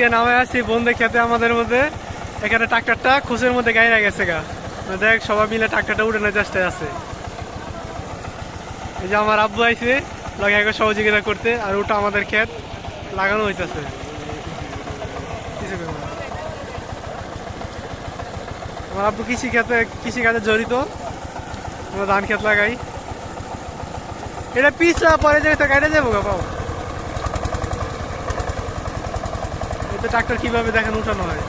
আজকে নামে আসছি বন্ধে খেতে আমাদের মধ্যে। এখানে ট্রাক্টরটা খুশের মধ্যে গাইরা গেছে গা। দেখ, সবাই মিলে ট্রাক্টরটা উঠানোর চেষ্টায় আছে। এই যে আমার আব্বু আইছে, লাগে একবার সহযোগিতা করতে, আর ওটা আমাদের ক্ষেত লাগানো হইতেছে। আমার আব্বু কৃষি খেতে কৃষি কাজে জড়িত। আমরা ধান ক্ষেত লাগাই। এটা পিছলা পরে যাবে তো গাড়ি যাব গা পাও এতে ট্রাক্টর কীভাবে দেখেন উঠানো হয়?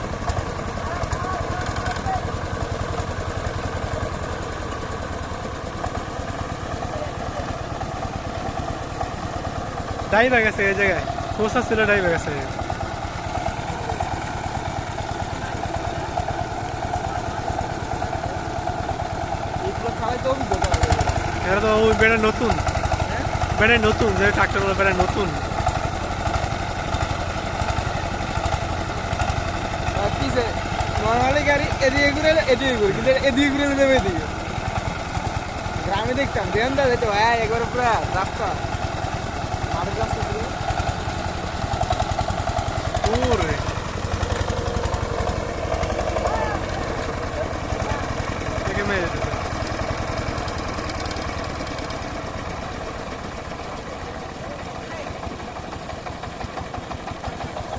ডাইভ গেছে এই জায়গায়। কোসা ছিল ডাইভ গেছে। এটা তো ওই বেড়ে নতুন। বেড়ে নতুন, যে ট্রাক্টর বেড়ে নতুন আর পিছে নর্মালি গাড়ি এদিকে ঘুরে এদিকে ঘুরে, কিন্তু এদিকে ঘুরে এলে এদিকে। গ্রামে দেখতাম, দেন দা যেত হ্যাঁ একবার পুরো রাস্তা। মাঠের রাস্তা।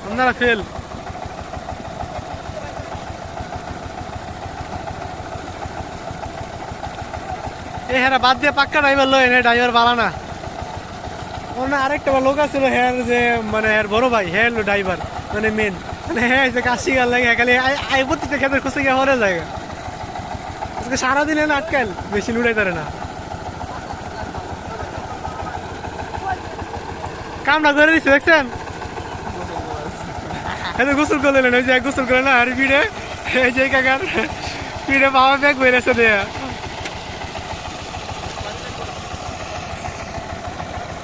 আপনারা ফেল এ হ্যাঁ বাদ দিয়ে পাক্কা ড্রাইভার লয় না ড্রাইভার বালা না। ওনা আরেকটা লোক আছিল হ্যার যে মানে হ্যার বড় ভাই হ্যাঁ ড্রাইভার মানে মেন মানে হ্যাঁ যে কাশি গাল লাগে, খালি আই প্রত্যেকটা ক্ষেত্রে খুঁজে গিয়ে হরে যায় আজকে সারাদিন এনে আটকাল বেশি লুড়াই তারে না। কামটা করে দিচ্ছে দেখছেন? এত গোসল করে দিলেন ওই যে গোসল করে না, আর ভিড়ে, এই যে কাকার, ভিড়ে বাবা ব্যাগ বেড়েছে দেয়া।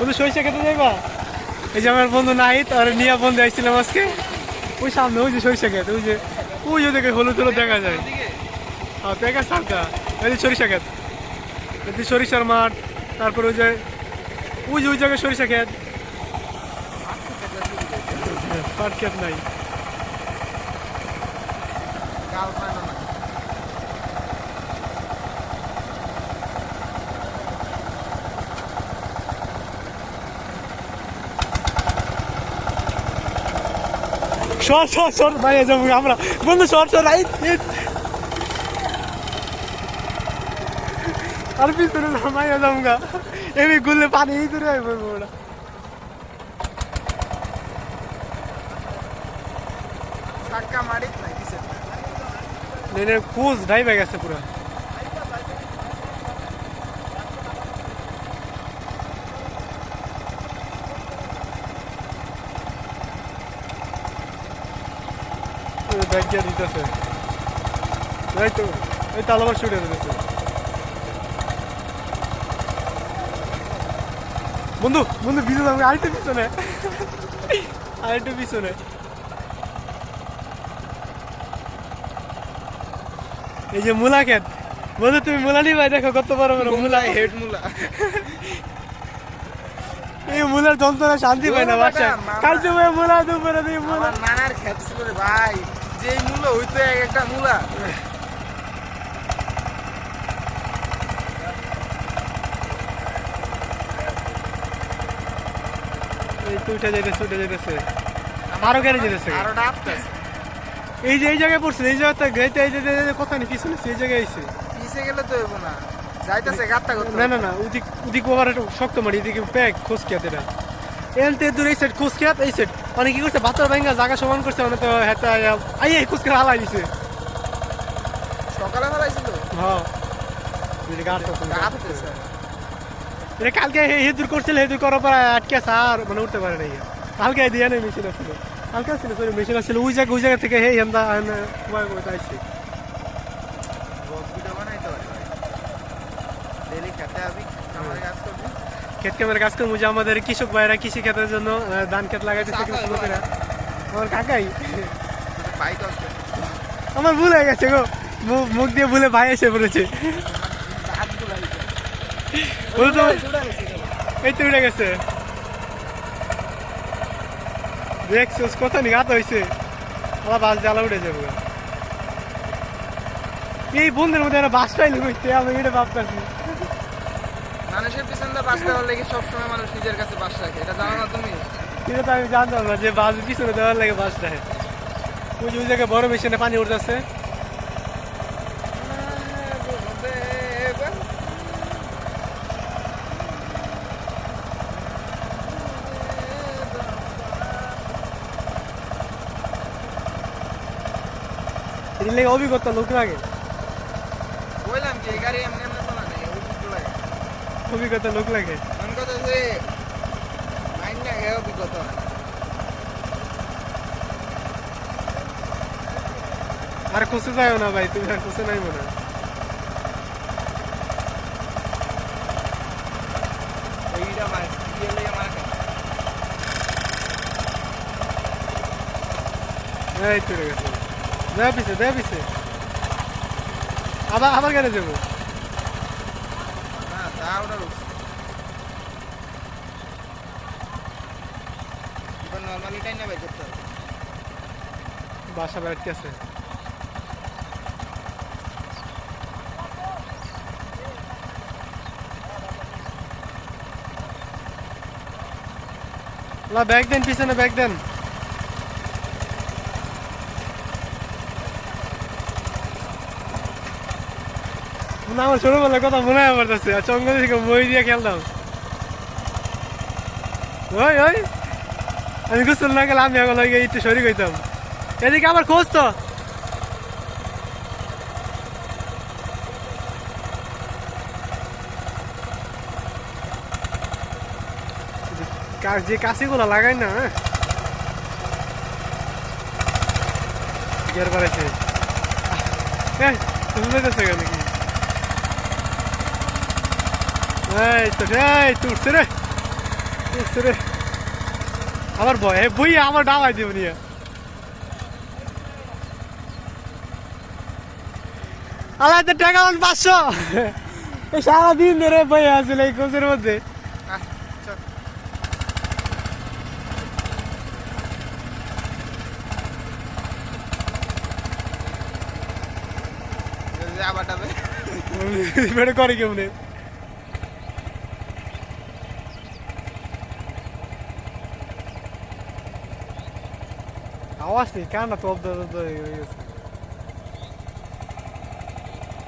বন্ধু, সরিষা খেতে যাইবা? এই যে আমার বন্ধু নাহিত আর নিয়া বন্ধু আইছিলাম আজকে। ওই সামনে, ওই যে সরিষা খেত, ওই যে ওই যে দেখে হলুদ হলুদ দেখা যায়। হ্যাঁ দেখা সালকা। এই যে সরিষা খেত। যে সরিষার মাঠ, তারপর ওই যে ওই যে ওই জায়গায় সরিষা খেত। পাট খেত নাই। সর সর সর ভাই যাব আমরা। বন্ধু সর সর রাইট আর পিছনে নামাইয়া যাব গা। এমনি গুললে পানি দূরে আইব ওরা ধাক্কা মারি কুজ ডাইবে গেছে পুরো। ব্যাগ দিতেছে। এই তো এই তো শুটে দিতেছে। বন্ধু বন্ধু পিছনে যাব আরেকটু পিছনে। আরেকটু পিছনে। এই যে মুলা ক্ষেত বন্ধু তুমি মুলা নিবাই দেখো কত বড় বড় মুলা। হেড মুলা। এই মুলার যন্ত্রণা শান্তি পায় না বাসায় কাল তুমি মুলা দুপুরে দিয়ে মুলা নানার খেত ছিল রে ভাই। যেই মূল্য হইতো এক একটা মূলা। এই উঠে যেতেছে উঠে যেতেছে আরও গাড়ি যেতেছে আরও ডাবতেছে এই যে এই জায়গায় পড়ছে এই জায়গাতে গাইতে এই যে যে পিছনে জায়গায় আইছে। পিছে গেলে তো হইব না। যাইতেছে গাত্তা করতে না না না ওদিক ওদিক ওভার একটু শক্ত মারি এদিকে এনতে দূর এই সাইড এই সাইড মানে কি করছে? বাতর ভাঙ্গা জায়গা সমান করছে মানে তো হেতা আই এই খেত হালাই দিছে। সকালে ফেলাইছিল হ্যাঁ। এটা কালকে হে হেদুর করছিল হেদুর করার পর আটকে সার মানে উঠতে পারে নাই। কালকে দিয়ে নেই মেশিন আসছিল কালকে ছিল সরি মেশিন আসছিল ওই জায়গা ওই জায়গা থেকে হে হেন্দা ডেলি খেতে আবি আমার কাজ করবি ক্ষেত ক্যামেরা কাজ করব যে আমাদের কৃষক ভাইরা কৃষি ক্ষেতের জন্য ধান ক্ষেত লাগাইতেছে আমার কাকাই। আমার ভুল হয়ে গেছে গো। মুখ দিয়ে ভুলে ভাই এসে পড়েছে। এই তো উঠে গেছে। দেখছিস কথা নিঘাত হয়েছে আবার বাস জ্বালা উঠে যাব। এই বন্ধুর মধ্যে একটা বাস পাইলে বুঝতে আমি এটা ভাবতেছি। মানুষের পিছনে তো বাস দেওয়ার লেগে সবসময় মানুষ নিজের কাছে বাস রাখে? এটা জানো না তুমি? এটা তো আমি জানতাম না যে বাস পিছনে দেওয়ার লাগে বাস দেয় ওই ওই জায়গায় বড় মেশিনে পানি উঠতেছে। এর লেগে অভিজ্ঞতা লোক লাগে বললাম কি গাড়ি এমনি এমনি চলা নেই অভিজ্ঞতা লাগে অভিজ্ঞতা লোক লাগে। আর খুশি যাও না ভাই তুমি আর খুশি নাই মনে। এই চলে গেছে। দেয়া পিছে দেয়া পিছে। আবার আবার কেন যাব। না যা ওটা বাসা বেড়াতে আছে। ব্যাগ দেন পিছনে ব্যাগ দেন। না, আমার ছোটবেলার কথা মনে হয় চঙ্গল থেকে মই দিয়ে খেলতাম। ওই ওই। আমি না গেলে আমি এখন একটু এদিকে আমার খোঁজ তো। যে কাশিগুলো লাগাই না হ্যাঁ? বাড়াইছে এই, তুমি কেন কি? এই তো এই তুলছে রে। তুলছে রে। আমার বই আমার ডাবাই দিব নিয়ে। আলাই তো টাকা আমার পাঁচশো। এই সারাদিন ধরে বই আছিল এই কোচের মধ্যে। আবার করে কেমনে? Austin, Canada oldu.